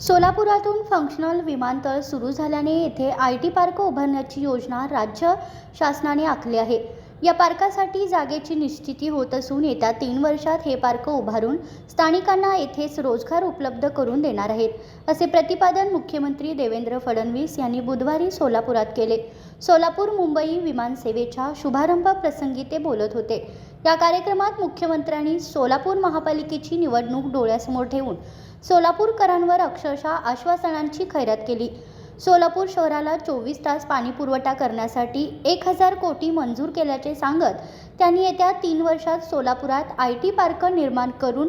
सोलापुरातून functional विमानतळ सुरू झाल्याने येथे आय टी पार्क उभारण्याची योजना राज्य शासनाने आखली आहे. या पार्कासाठी जागेची निश्चिती होत असून येत्या तीन वर्षात हे पार्क उभारून स्थानिकांना येथेच रोजगार उपलब्ध करून देणार आहेत असे प्रतिपादन मुख्यमंत्री देवेंद्र फडणवीस यांनी बुधवारी सोलापुरात केले. सोलापूर मुंबई विमानसेवेच्या शुभारंभ प्रसंगी ते बोलत होते. या कार्यक्रमात मुख्यमंत्र्यांनी सोलापूर महापालिकेची निवडणूक डोळ्यासमोर ठेवून सोलापूरकरांवर अक्षरशः आश्वासनांची खैरात केली. सोलापूर शहराला चोवीस तास पाणी पुरवठा करण्यासाठी एक हजार कोटी मंजूर केल्याचे सांगत त्यांनी येत्या तीन वर्षात सोलापुरात आय टी पार्क निर्माण करून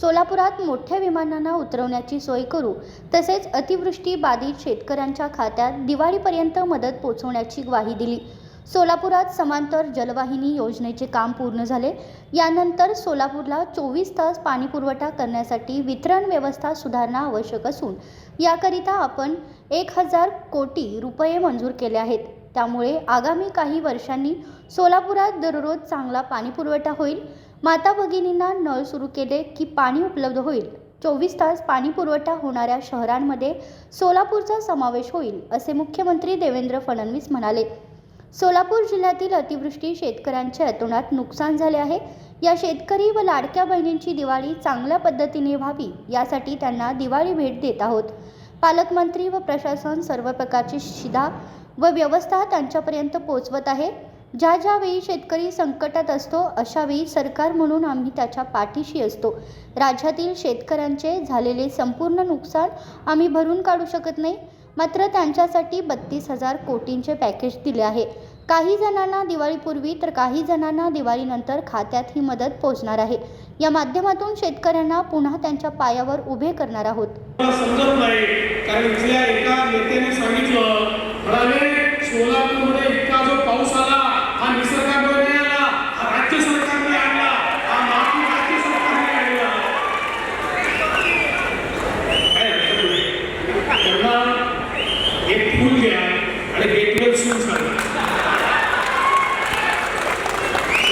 सोलापुरात मोठ्या विमानांना उतरवण्याची सोय करू तसेच अतिवृष्टी बाधित शेतकऱ्यांच्या खात्यात दिवाळीपर्यंत मदत पोचवण्याची ग्वाही दिली. सोलापुरात समांतर जलवाहिनी योजनेचे काम पूर्ण झाले. यानंतर सोलापूरला चोवीस तास पाणीपुरवठा करण्यासाठी वितरण व्यवस्था सुधारणा आवश्यक असून याकरिता आपण एक हजार कोटी रुपये मंजूर केले आहेत. त्यामुळे आगामी काही वर्षांनी सोलापुरात दररोज चांगला पाणीपुरवठा होईल. माता भगिनींना नळ सुरू केले की पाणी उपलब्ध होईल. चोवीस तास पाणीपुरवठा होणाऱ्या शहरांमध्ये सोलापूरचा समावेश होईल असे मुख्यमंत्री देवेंद्र फडणवीस म्हणाले. सोलापूर जिल्ह्यातील अतिवृष्टी शेतकऱ्यांच्या तोंडात नुकसान झाले आहे. या शेतकरी व लाडक्या बहिणींची दिवाळी चांगल्या पद्धतीने व्हावी यासाठी त्यांना दिवाळी भेट देत आहोत. पालकमंत्री व प्रशासन सर्व प्रकारची शिधा व व्यवस्था त्यांच्यापर्यंत पोहोचवत आहे. ज्या ज्यावेळी शेतकरी संकटात असतो अशावेळी सरकार म्हणून आम्ही त्याच्या पाठीशी असतो. राज्यातील शेतकऱ्यांचे झालेले संपूर्ण नुकसान आम्ही भरून काढू शकत नाही. मात्र त्यांच्यासाठी बत्तीस हजार कोटींचे पॅकेज दिले आहे. काही जणांना दिवाळीपूर्वी तर काही जणांना दिवाळीनंतर खात्यात ही मदत पोहोचणार आहे. या माध्यमातून शेतकऱ्यांना पुन्हा त्यांच्या पायावर उभे करणार आहोत. समजत नाही कारण इथल्या एका नेत्याने सांगितलं सोलापूरमध्ये इतका जो पाऊस आला हा निसर्गामुळे नाही आला हा राज्य सरकारने आणला हा माफी राज्य सरकारने आणला काय अर्थ नाही. त्यांना एक फूल द्या आणि गेटवर सून सांगा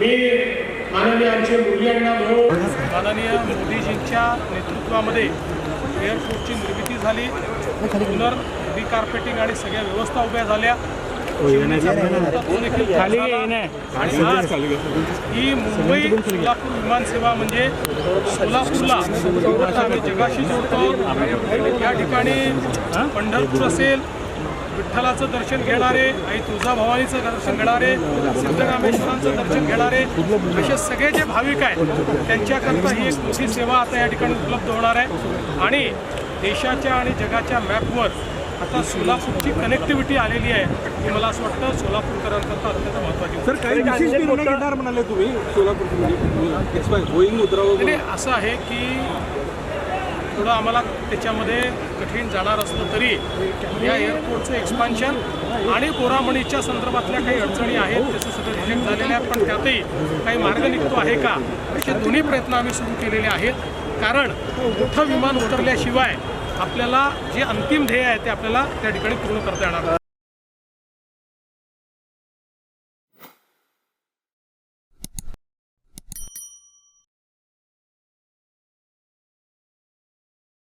मी माननीय आमचे मुल्यांना म्हणून माननीय मोदीजींच्या नेतृत्वामध्ये एअरपोर्टची निर्मिती झाली. पुनर रिकार्पेटिंग आणि सगळ्या व्यवस्था उभ्या झाल्या. ही मुंबई सोलापूर विमानसेवा म्हणजे सोलापूरला आम्ही जगाशी जोडतो. या ठिकाणी पंढरपूर असेल विठ्ठलाचं दर्शन घेणारे आई तुळजाभवानीचं दर्शन घेणारे सिद्धरामेश्वरांचं दर्शन घेणारे असे सगळे जे भाविक आहेत त्यांच्याकरता ही एक मोठी सेवा आता या ठिकाणी उपलब्ध होणार आहे. आणि देशाच्या आणि जगाच्या मॅपवर आता सोलापूरची कनेक्टिव्हिटी आलेली आहे ही मला असं वाटतं सोलापूरकरांकरता अत्यंत महत्त्वाची सर काही विशेष निर्णय घेणार म्हणाले तुम्ही सोलापूर एक्सपाय उतरावं नाही, असं आहे की थोडं आम्हाला त्याच्यामध्ये कठीण जाणार असलं तरी या एअरपोर्टचं एक्सपान्शन आणि गोरामणीच्या संदर्भातल्या काही अडचणी आहेत त्याचं सगळं रिजेक्ट झालेलं आहे. पण त्यातही काही मार्ग निघतो आहे का? असे दोन्ही प्रयत्न आम्ही सुरू केलेले आहेत. कारण मोठं विमान उतरल्याशिवाय आपल्याला जे अंतिम ध्येय आहे ते आपल्याला त्या ठिकाणी पूर्ण करता येणार